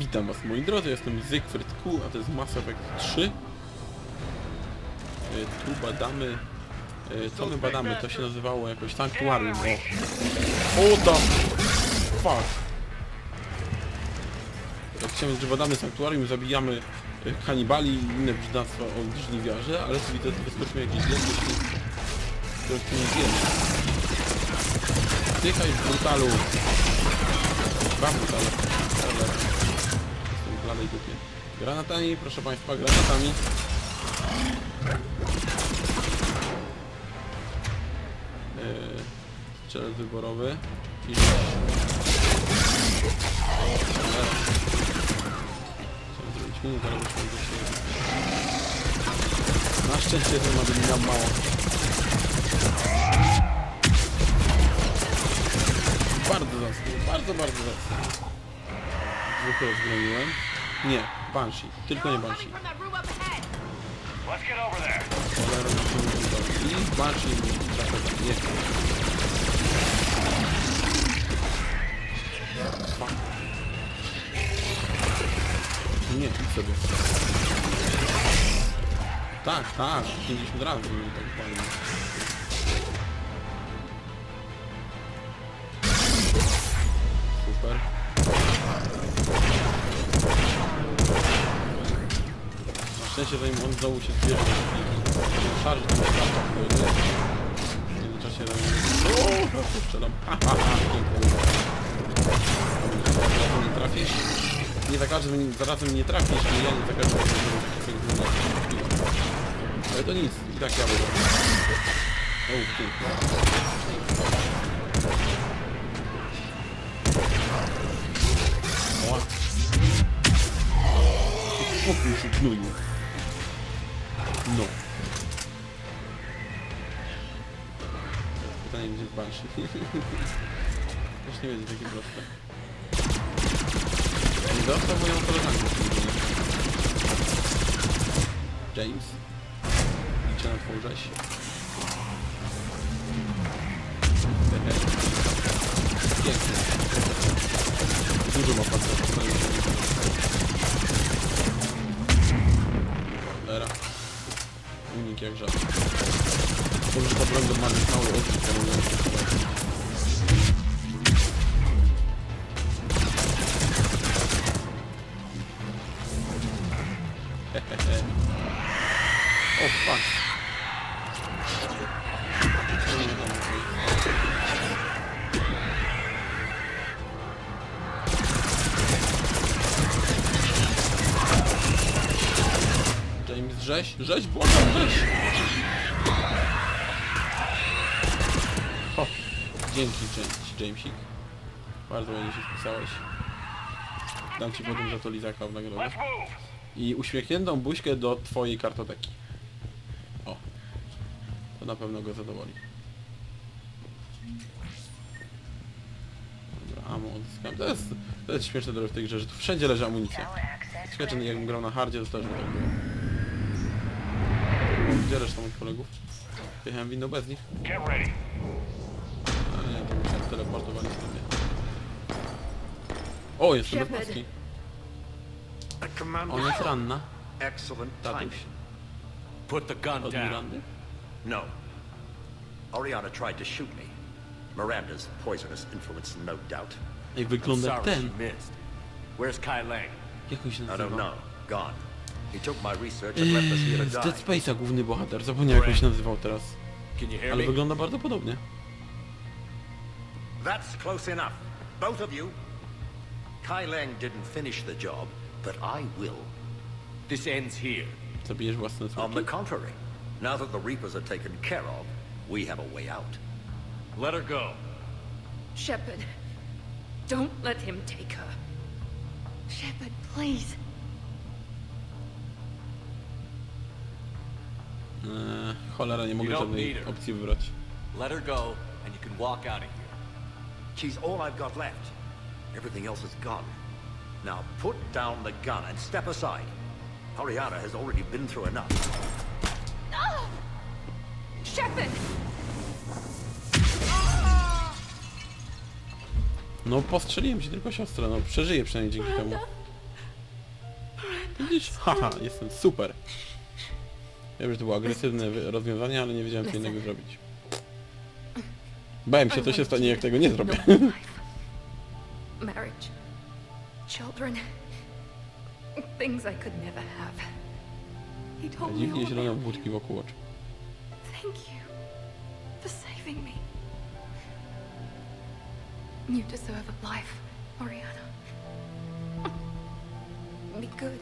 Witam was moi drodzy, jestem Zygfryd Q, a to jest Mass Effect 3. E, Tu badamy... e, Co my badamy? To się nazywało jakoś Sanctuarium. O, o da... Fuck. Jak chciałem, że badamy Sanctuarium, zabijamy e, kanibali i inne brzydactwa od żniwiarzy, ale tu widzę, że wyskoczyły jakieś wielkie które tu nie wiemy. Tychaj w brutalu. Dwa brutale. Ale... Bladej dupie. Granatami, proszę Państwa, granatami. Strzelec wyborowy. I... Chciałem zrobić minut, ale muszę do siebie. Na szczęście ten ma miał mało. Bardzo zacny, bardzo, bardzo zacny. Dwóch rozgromiłem. Nie, Banshee, tylko nie Banshee. Cholera, tym udało. I Banshee trafia nie chcę. Fuck. Nie, idź sobie. Tak, tak, 50 razy mi tak palił. Super. Szczęście zanim on znowu się zbierze i szarży ten światło, który w międzyczasie na mnie... O, strzelam. Ha, ha, ha, pięknie. Nie trafisz. Nie za każdym zarazem nie trafisz, ale ja nie za każdym razem nie trafię. Ale to nic, i tak ja będę. O, pięknie. Ła. Spokój się gnuju. No. Pytanie gdzie Banshee. Też nie będzie takie proste. Nie dostał moją koleżankę. James. Liczę na twą rzeź. Pięknie. Dużo ma pan Unik jak żart. Dobrze, ta broń ma mały odrzut, to mogę się. O fuck. James, rzeź, rzeź, błagam, Bardzo ładnie się spisałeś. Dam ci potem za to lizaka w nagrodę. I uśmiechniętą buźkę do twojej kartoteki. O. To na pewno go zadowoli. Dobra, ammo odzyskałem. To jest, to jest śmieszne trochę w tej grze, że tu wszędzie leży amunicja. Ciekawe, jakbym grał na hardzie, to też by tak było. Gdzie reszta moich kolegów? Jechałem winno bez nich. Get ready. A nie, to musiałem teleportować sobie. O, jestem bez Shepard. maski. Commander. On jest ranna. Excellent Tatuś. Put the gun Od down. Mirandy. No. Oriana tried to shoot me. Miranda's poisonous influence, no doubt. I'm wygląda jak sorry ten. she missed. Where's Kai Lang? Jak on się I don't nazywa? know. Gone. He took my research and left us here Eee, z to Dead die. Space'a główny bohater, zapomniałem jak on się nazywał teraz. Can you hear Ale me? wygląda bardzo podobnie. That's close enough. Both of you. Kai Lang didn't finish the job, but I will. This ends here. Zabijesz własne On the contrary, now that the Reapers are taken care of, we have a way out. Let her go. Shepard, don't let him take her. Shepard, please. Eee, cholera, nie mogę You don't żadnej opcji wybrać. Let her go, and you can walk out of here. She's all I've got left. Everything else is gone. Now put down the gun and step aside. Oriana has already been through enough. No! Shepard! No postrzeliłem ci tylko siostrę, no przeżyję przynajmniej dzięki temu. Widzisz? Haha, jestem super. Wiem, że to było agresywne rozwiązanie, ale nie wiedziałem co innego zrobić. Bałem się, co się stanie, jak tego nie zrobię. Marriage. Children. Things I could never have. He told me Dziwnie all zielone about wokół oczu. Thank you for saving me. You deserve a life, Oriana. Be good.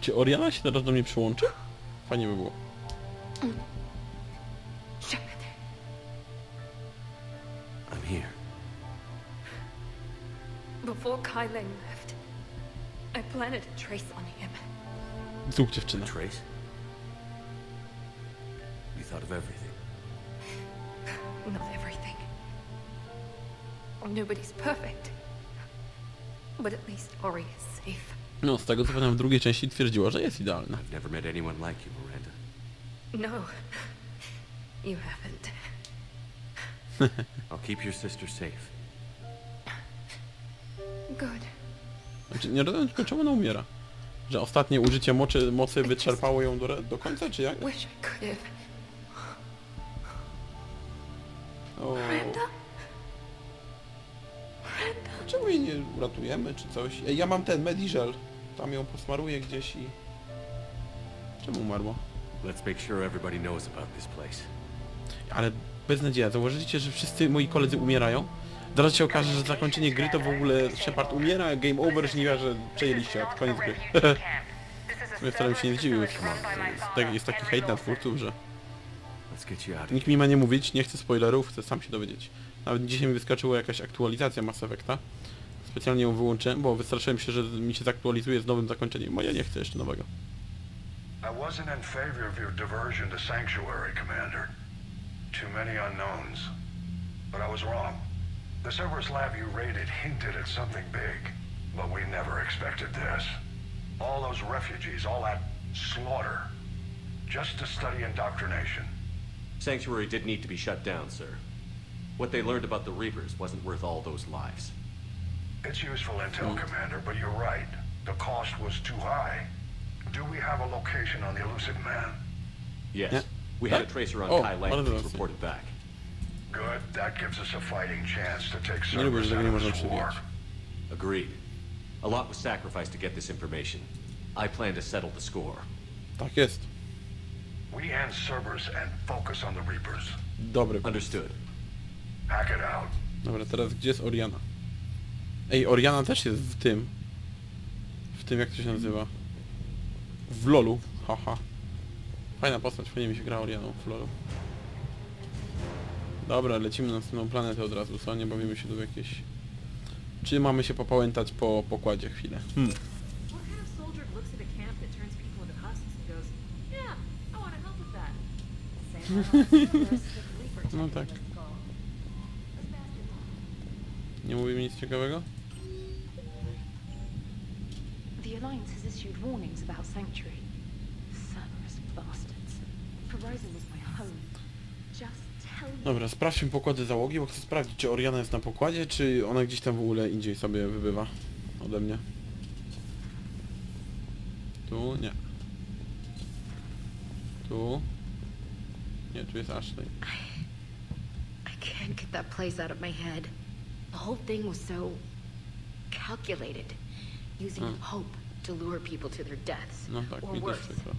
Czy Oriana się teraz do mnie przyłączy? Fajnie by było. Shepard. Kai Leng left, I planted a trace on him. Zrób dziewczyna. Trace? You thought of everything. Not everything. Nobody's perfect. But at least Ori is safe. No, z tego co pamiętam w drugiej części twierdziła, że jest idealna. I've never met anyone like you, Miranda. No, you haven't. I'll keep your sister safe. Good. Znaczy, nie rozumiem tylko czemu ona umiera. Że ostatnie użycie mocy, mocy wyczerpało ją do, do końca, czy jak? Wish I could have. O, Brenda? czemu jej nie uratujemy, czy coś? Ej, ja mam ten Mediżel. Tam ją posmaruję gdzieś i... Czemu umarła? Let's make sure everybody knows about this place. Ale beznadzieja, zauważyliście, że wszyscy moi koledzy umierają? Zaraz się okaże, że zakończenie gry to w ogóle Shepard umiera, game over, żniwa, że przejęliście, a koniec gry. Ja wcale się nie zdziwił, jest, tak- jest taki hejt na twórców, że nikt mi ma nie mówić, nie chcę spoilerów, chcę sam się dowiedzieć. Nawet dzisiaj mi wyskoczyła jakaś aktualizacja Mass Effecta. Specjalnie ją wyłączyłem, bo wystraszyłem się, że mi się zaktualizuje z nowym zakończeniem, a ja nie chcę jeszcze nowego. I wasn't in favor of your diversion to Sanctuary, Commander. Too many unknowns. But I was wrong. The Cerberus lab you raided hinted at something big, but we never expected this. All those refugees, all that slaughter, just to study indoctrination. Sanctuary did need to be shut down, sir. What they learned about the Reapers wasn't worth all those lives. It's useful intel, hmm. Commander, but you're right. The cost was too high. Do we have a location on the elusive man? Yes. Yeah. We had a tracer on oh, Kai Lang of who's reported back. Good. That gives us a fighting chance to take Nie Cerberus out of this war. Agreed. A lot was sacrificed to get this information. I plan to settle the score. Tak jest. We end Cerberus and focus on the Reapers. Dobry. Understood. Hack it out. Dobra, teraz gdzie jest Oriana? Ej, Oriana też jest w tym. W tym, jak to się nazywa? W LoLu. Haha. Fajna postać, fajnie mi się gra Orianą w LoLu. Dobra, lecimy na następną planetę od razu, co? Nie bawimy się tu w jakieś... Czy mamy się popałętać po pokładzie chwilę? Hmm. What kind of soldier looks at a camp that turns people into husks and goes, yeah, I want to help with that? Same like Cerberus took Reaper No tak. Nie mówimy nic ciekawego? The Alliance has issued warnings about Sanctuary. Cerberus bastards. Horizon was Dobra, sprawdźmy pokłady załogi, bo chcę sprawdzić, czy Oriana jest na pokładzie, czy ona gdzieś tam w ogóle indziej sobie wybywa ode mnie. Tu? Nie. Tu? Nie, tu jest Ashley. I can't get that place out of my head. The whole thing was so calculated, using Mm. hope to lure people to their deaths. No tak, or mi też worse. przykro.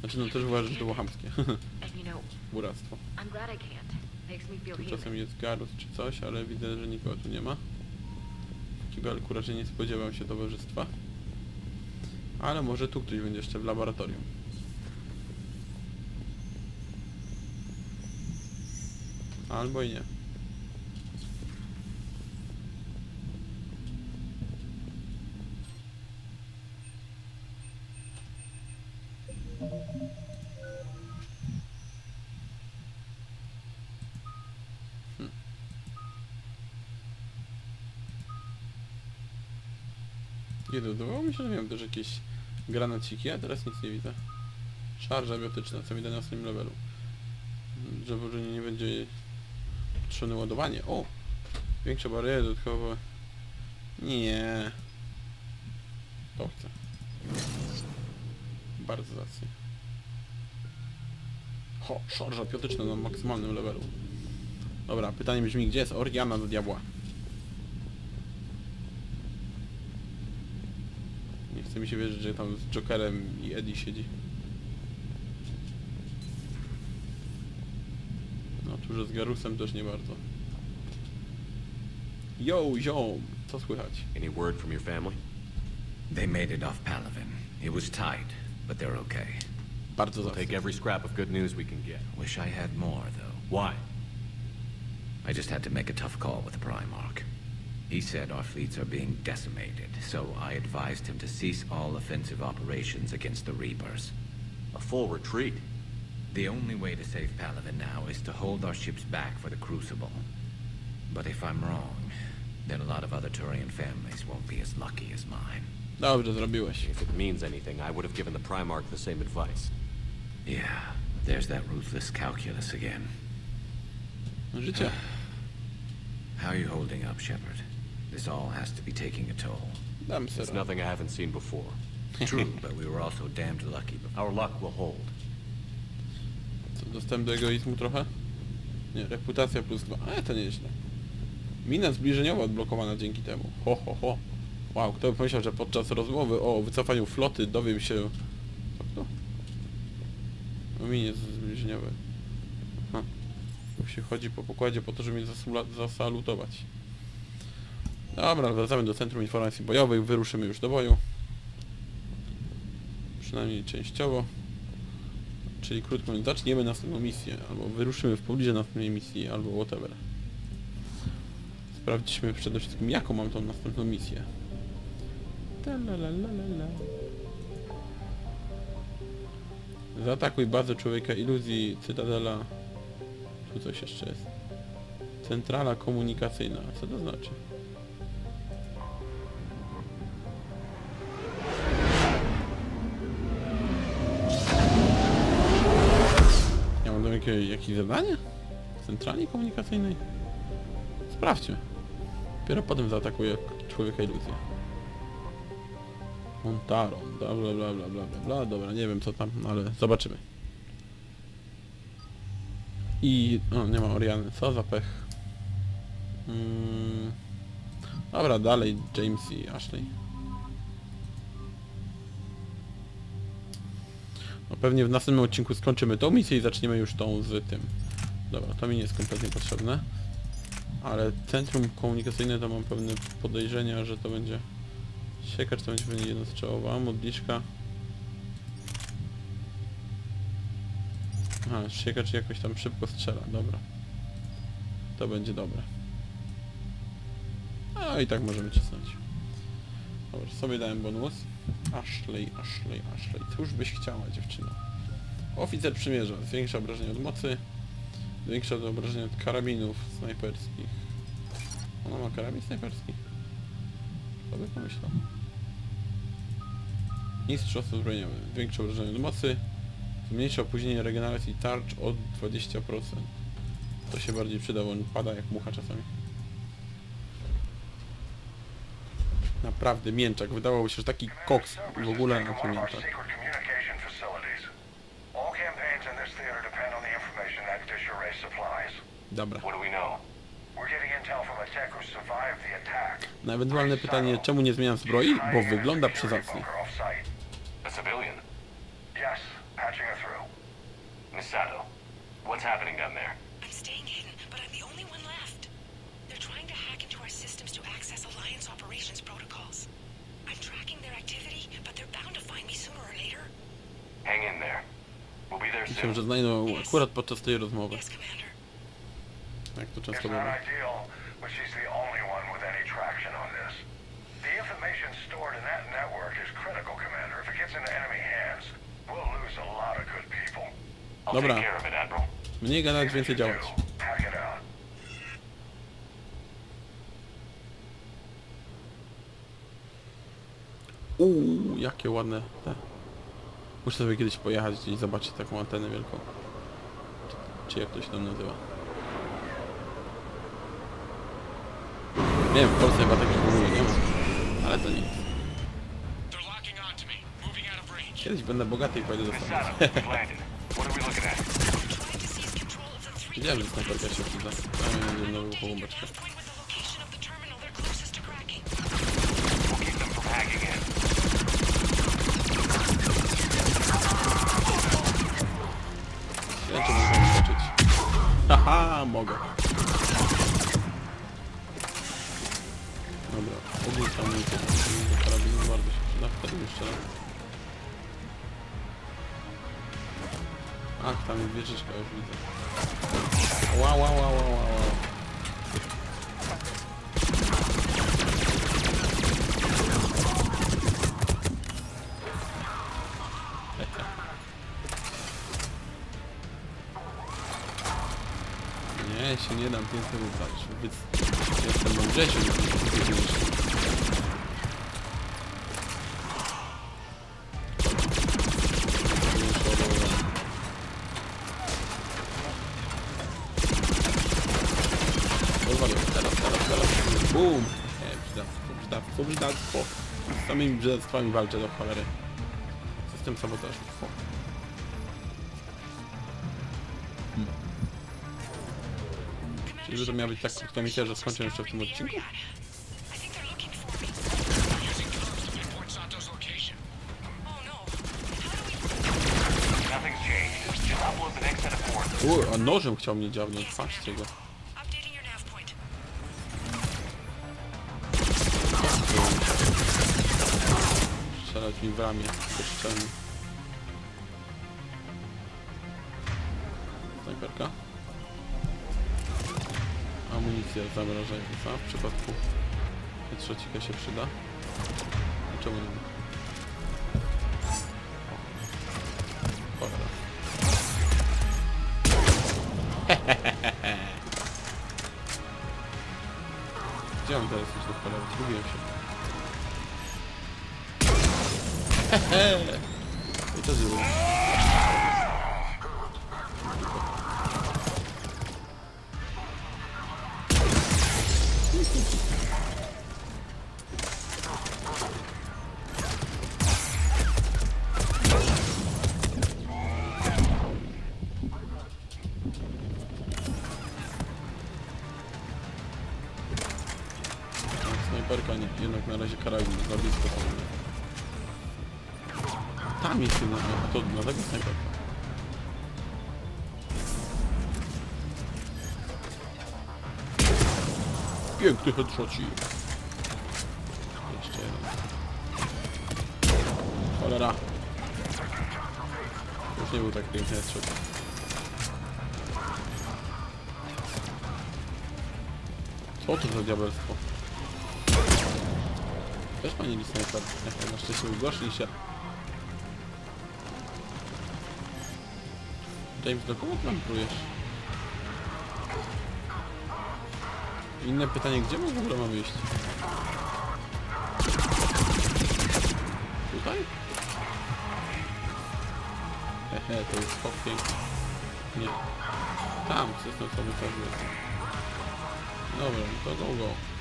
Znaczy, no też uważam, że to było chamskie. Buractwo. Tu czasem jest Garus czy coś, ale widzę, że nikogo tu nie ma. W kibelku raczej nie spodziewam się towarzystwa. Ale może tu ktoś będzie jeszcze w laboratorium. Albo i nie. Nie wydawało mi się, że miałem też jakieś granaciki, a teraz nic nie widzę. Szarża biotyczna, co widać na następnym levelu. Że może nie będzie potrzebne ładowanie. O! Większe bariery dodatkowe. Nie. To chcę. bardzo zacnie. Ho, szarża piotyczna na maksymalnym levelu. Dobra, pytanie brzmi, gdzie jest Oriana do diabła? Nie chce mi się wierzyć, że tam z Jokerem i Eddie siedzi. No tu, że z Garusem też nie bardzo. Yo, ziom! Co słychać? Any word from your family? They made it off Palavin. It was tight, but they're okay. Bardzo We'll take every scrap of good news we can get. Wish I had more, though. Why? I just had to make a tough call with the Primarch. He said our fleets are being decimated, so I advised him to cease all offensive operations against the Reapers. A full retreat? The only way to save Palavin now is to hold our ships back for the Crucible. But if I'm wrong, then a lot of other Turian families won't be as lucky as mine. No, it doesn't zrobiłeś. If it means anything, I would have given the Primarch the same advice. Yeah, there's that ruthless calculus again. Życie. How are you holding up, Shepard? This all has to be taking a toll. Dam It's nothing I haven't seen before. True, but we were also damned lucky. Our luck will hold. Co, dostęp do egoizmu trochę? Nie, reputacja plus dwa. Ale to nieźle. Mina zbliżeniowa odblokowana dzięki temu. Ho, ho, ho. Wow, kto by pomyślał, że podczas rozmowy o wycofaniu floty dowiem się... Co to? O minie zbliżeniowe. Aha. Tu się chodzi po pokładzie po to, żeby mnie zasula- zasalutować. Dobra, wracamy do Centrum Informacji Bojowych, wyruszymy już do boju. Przynajmniej częściowo. Czyli krótko zaczniemy następną misję, albo wyruszymy w pobliże następnej misji, albo whatever. Sprawdźmy przede wszystkim, jaką mam tą następną misję. Zaatakuj bazę człowieka iluzji, Cytadela. Tu coś jeszcze jest. Centrala komunikacyjna. Co to znaczy? Ja mam tam jakieś, zadanie? W centrali komunikacyjnej? Sprawdźmy. Dopiero potem zaatakuję człowieka iluzję. Montaron, bla bla bla bla bla bla dobra, nie wiem co tam, no ale zobaczymy. I... o, nie ma Oriany, co za pech. Mm, dobra, dalej James i Ashley. No pewnie w następnym odcinku skończymy tą misję i zaczniemy już tą z tym. Dobra, to mi nie jest kompletnie potrzebne. Ale centrum komunikacyjne to mam pewne podejrzenia, że to będzie... Siekacz to będzie pewnie jednostrzałowa, modliszka... Aha, siekacz jakoś tam szybko strzela, dobra. To będzie dobre. A i tak możemy cisnąć. Dobra, sobie dałem bonus. Ashley, Ashley, Ashley. Cóż byś chciała, dziewczyno? Oficer przymierza. Zwiększa obrażenia od mocy. Zwiększa to obrażenia od karabinów snajperskich. Ona ma karabin snajperski? Kto by pomyślał? Mistrzostwo zbrojeniowe. Zwiększa obrażenia od mocy. Zmniejsza opóźnienie regeneracji tarcz od 20%. To się bardziej przyda, bo on pada jak mucha czasami. Naprawdę, mięczak. Wydawało się, że taki koks w ogóle na to mięczak. Dobra. Na ewentualne pytanie, czemu nie zmieniam zbroi? Bo wygląda? Yes, patching her through. Misato, what's happening down there? I'm staying systems to access Alliance operations protocols. I'm tracking their activity, but they're bound to find me sooner or later. Hang in there. We'll be there soon. Myślę, soon. że znajdą akurat podczas tej rozmowy. Yes, Commander. Jak to It's często not bywa. ideal, but she's the only one with any traction on this. The information stored in that network is critical, Commander. If it gets into enemy hands, we'll lose a lot of good people. I'll Dobra. take care of it, Admiral. Mniej gadać, więcej działać. Uuu, jakie ładne te. Muszę sobie kiedyś pojechać i zobaczyć taką antenę wielką. Czy, czy jak to się tam nazywa. Nie wiem, w Polsce chyba takich w ogóle nie ma. Ale to nic. Kiedyś będę bogaty i pojedę do Stanów. Wiedziałem, że snajperka się przyda. Dajmy jedną Tagging your Haha, mogę. Dobra, ogólnie amunicję do karabinu bardzo się przyda, wtedy mi strzelam. Ach, tam jest wieżyczka, już widzę. Wow, wow, wow, wow, wow. Nie dam pięknie ubrać. Więc jestem mądrzejszy niż. Bum! Nie, brzydactwo, brzydactwo, brzydactwo. Z samymi brzydactwami walczę do cholery. System sabotażu. Że to miała być tak krótka misja, że skończę jeszcze w tym odcinku? U, a nożem chciał mnie dziabnąć, patrzcie go. Strzelać mi w ramię, bezczelnie. Snajperka. Amunicja zamrażająca, w przypadku trzecika się przyda. Czemu nie? Cholera. Gdzie mam teraz iść do cholery? Zgubiłem się. I to zrobię. Karabin, za blisko są. Tam jest jedna, a to dlatego snajperka. Piękny headshotci. Jeszcze jeden. Cholera. Już nie był tak piękny headshot. Co to za diabelstwo? Też pani nie snajper. Na szczęście ugoszli się. James, do kogo plantujesz? Inne pytanie, gdzie my w ogóle mamy iść? Tutaj? Hehe, to jest piękny. Nie. Tam, system sobie też jest. Dobra, to go go.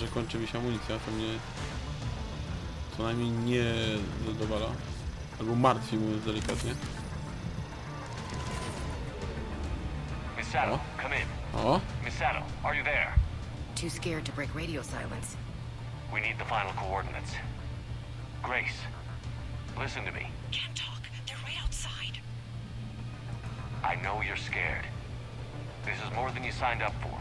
Że kończy mi się amunicja, to mnie co najmniej nie zadowala. Albo martwi, mówiąc delikatnie. Miss Oh. come in. O, Miss Sato, are you there? Too scared to break radio silence. We need the final coordinates. Grace, listen to me. Can't talk. They're right outside. I know you're scared. This is more than you signed up for.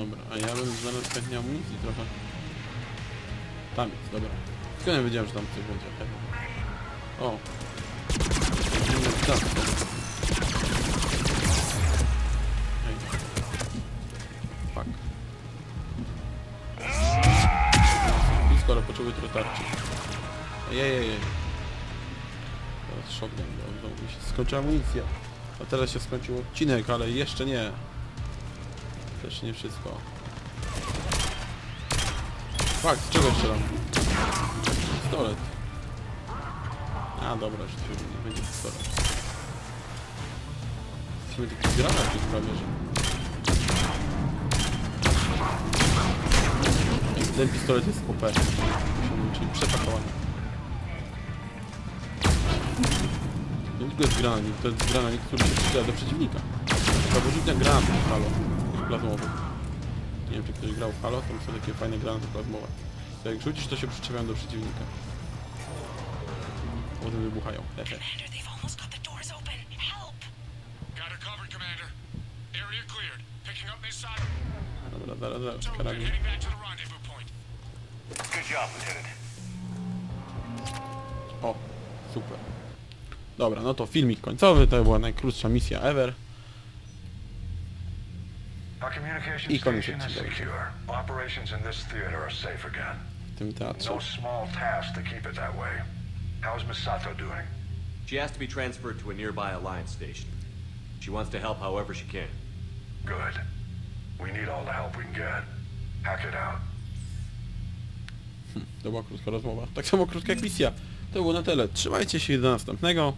Dobra, a ja bym znalazł chętnie amunicji trochę. Tam jest, dobra. Skąd ja wiedziałem, że tam coś będzie? O. Inny ptak. Ej. Fuck. Blisko, ale potrzebuję trochę tarczy. Ejejej. Shotgun, bo znowu mi się skończyła amunicja. A teraz się skończył odcinek, ale jeszcze nie. Też nie wszystko. Fakt, z czego strzelam? Pistolet. A dobra, tu nie będzie pistolet. Sumie taki granat jest prawie, że... Ten pistolet jest OP. Czyli przepakowany. Nie tylko jest granat, to jest granat, który się strzela do przeciwnika. Trzeba wyrzucić granat w Halo plazmowy. Nie wiem, czy ktoś grał w Halo, tam są takie fajne granaty plazmowe. To jak rzucisz, to się przyczepiają do przeciwnika. Potem wybuchają. Missile. Dobra, zaraz, zaraz, karabin. O, super. Dobra, no to filmik końcowy, to była najkrótsza misja ever. I koniec odcinka. W tym teatrze. No. How's Misato doing? She has to be transferred to a nearby Alliance station. She wants to help however she can. Good. We need all the help we can get. Hack it out. To była krótka rozmowa. Tak samo krótka jak misja. To było na tyle. Trzymajcie się i do następnego.